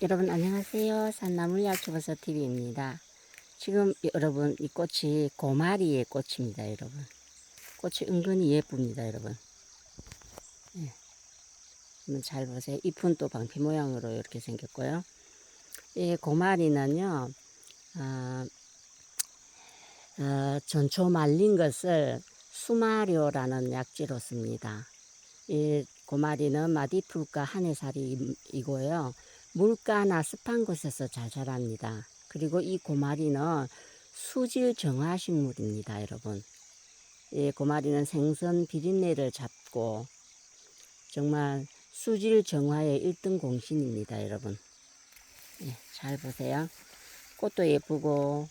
여러분 안녕하세요. 산나물 야초버섯 TV입니다. 지금 여러분 이 꽃이 고마리의 꽃입니다, 여러분. 꽃이 은근히 예쁩니다, 여러분. 예. 한번 잘 보세요. 잎은 또 방패 모양으로 이렇게 생겼고요. 이 고마리는요, 아, 어, 전초 말린 것을 수마료라는 약재로 씁니다. 이 고마리는 마디풀과 한해살이이고요. 물가나 습한 곳에서 잘 자랍니다. 그리고 이 고마리는 수질 정화 식물입니다, 여러분. 이 고마리는 생선 비린내를 잡고 정말 수질 정화의 1등 공신입니다, 여러분. 예, 잘 보세요. 꽃도 예쁘고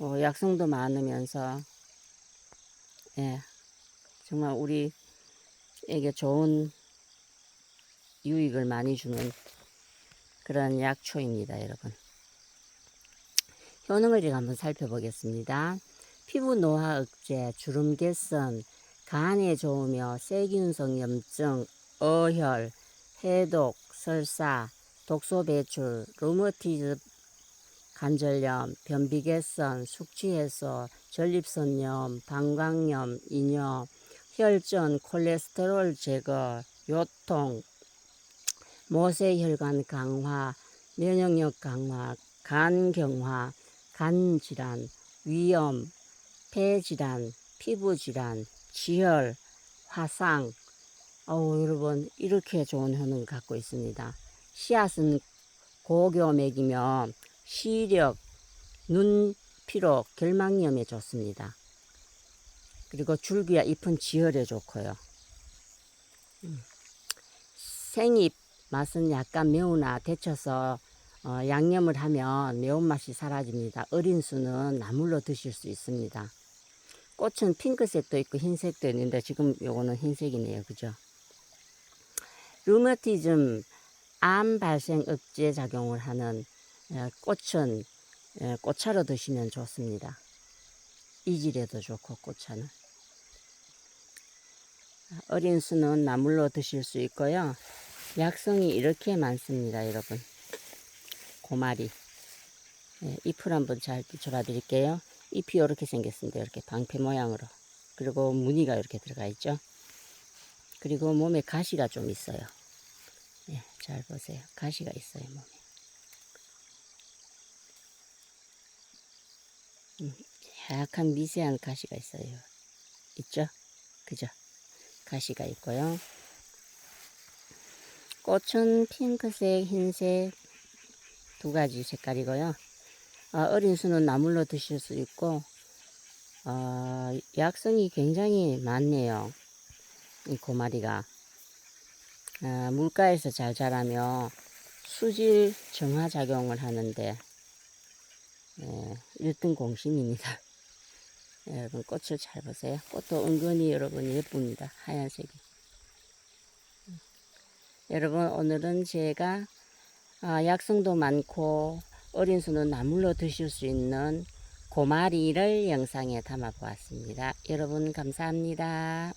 어, 약성도 많으면서 예, 정말 우리에게 좋은 유익을 많이 주는 그런 약초입니다, 여러분. 효능을 제가 한번 살펴보겠습니다. 피부 노화 억제, 주름 개선, 간에 좋으며 세균성 염증, 어혈, 해독, 설사, 독소 배출, 루머티즈 관절염, 변비 개선, 숙취 해소, 전립선염, 방광염, 이뇨, 혈전, 콜레스테롤 제거, 요통, 모세혈관 강화, 면역력 강화, 간 경화, 간 질환, 위염, 폐 질환, 피부 질환, 지혈, 화상. 어우, 여러분, 이렇게 좋은 효능을 갖고 있습니다. 씨앗은 고교 맥이며 시력, 눈 피로, 결막염에 좋습니다. 그리고 줄기와 잎은 지혈에 좋고요. 음. 생잎 맛은 약간 매우나 데쳐서 어, 양념을 하면 매운맛이 사라집니다. 어린 수는 나물로 드실 수 있습니다. 꽃은 핑크색도 있고 흰색도 있는데 지금 요거는 흰색이네요. 그죠? 루머티즘 암 발생 억제 작용을 하는 어, 꽃은 어, 꽃차로 드시면 좋습니다. 이질에도 좋고 꽃차는 어린 수는 나물로 드실 수 있고요. 약성이 이렇게 많습니다, 여러분. 고마리. 예, 잎을 한번 잘 비춰봐 드릴게요. 잎이 이렇게 생겼습니다. 이렇게 방패 모양으로. 그리고 무늬가 이렇게 들어가 있죠. 그리고 몸에 가시가 좀 있어요. 예, 잘 보세요. 가시가 있어요, 몸에. 음, 약간 미세한 가시가 있어요. 있죠? 그죠? 가시가 있고요. 꽃은 핑크색, 흰색 두 가지 색깔이고요. 어, 어린 수는 나물로 드실 수 있고 어, 약성이 굉장히 많네요. 이 고마리가 어, 물가에서 잘 자라며 수질 정화 작용을 하는데 예, 1등 공신입니다. 여러분 꽃을 잘 보세요. 꽃도 은근히 여러분 예쁩니다. 하얀색이. 여러분 오늘은 제가 아, 약성도 많고 어린 수는 나물로 드실 수 있는 고마리를 영상에 담아 보았습니다. 여러분 감사합니다.